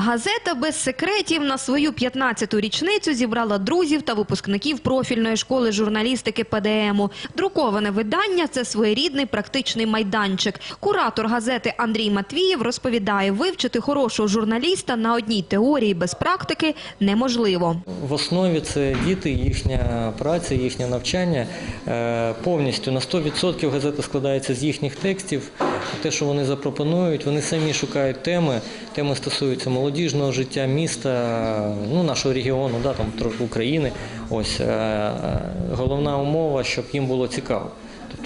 Газета без секретів на свою 15-ту річницю зібрала друзів та випускників профільної школи журналістики ПДМу. Друковане видання – це своєрідний практичний майданчик. Куратор газети Андрій Матвієв розповідає, вивчити хорошого журналіста на одній теорії без практики неможливо. В основі це діти, їхня праця, їхнє навчання. Е, Повністю на 100% газета складається з їхніх текстів. Те, що вони запропонують, вони самі шукають теми. Теми стосуються молодіжного життя, міста, ну, нашого регіону, да, там, України. Ось, е, е, головна умова, щоб їм було цікаво.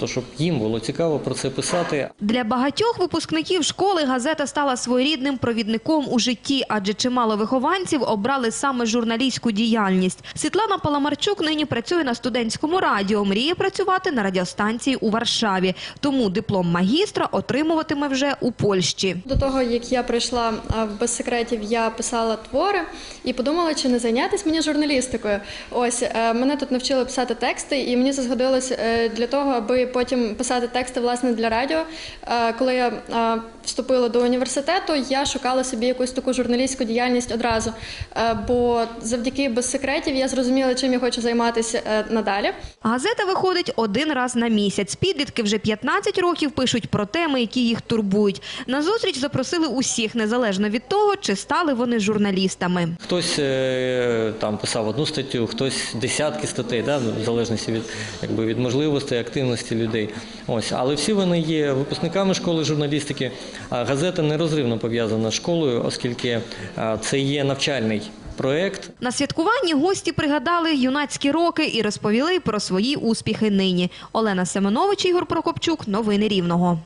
Тобто, щоб їм було цікаво про це писати, Для багатьох випускників школи газета стала своєрідним провідником у житті, адже чимало вихованців обрали саме журналістську діяльність. Світлана Паламарчук нині працює на студентському радіо, мріє працювати на радіостанції у Варшаві. Тому диплом магістра отримуватиме вже у Польщі. До того, як я прийшла без секретів, я писала твори і подумала, чи не зайнятися мені журналістикою. Ось е, мене тут навчили писати тексти, і мені це згодилось е, для того, аби потім писати тексти власне для радіо. Е, Коли я е, вступила до університету, я шукала собі якусь таку журналістську діяльність одразу. Е, Бо завдяки без секретів я зрозуміла, чим я хочу займатися надалі. Газета виходить один раз на місяць. Підлітки вже 15 років пишуть про теми, які їх турбують. На зустріч запросили усіх, незалежно від того, чи стали вони журналістами. Хтось там писав одну статтю, хтось десятки статей, да, в залежності від, якби, від можливостей, активності людей. Ось, але всі вони є випускниками школи журналістики. Газета нерозривно пов'язана з школою, оскільки це є навчальний Проект На святкуванні гості пригадали юнацькі роки і розповіли про свої успіхи нині. Олена Семенович, Ігор Прокопчук. Новини Рівного.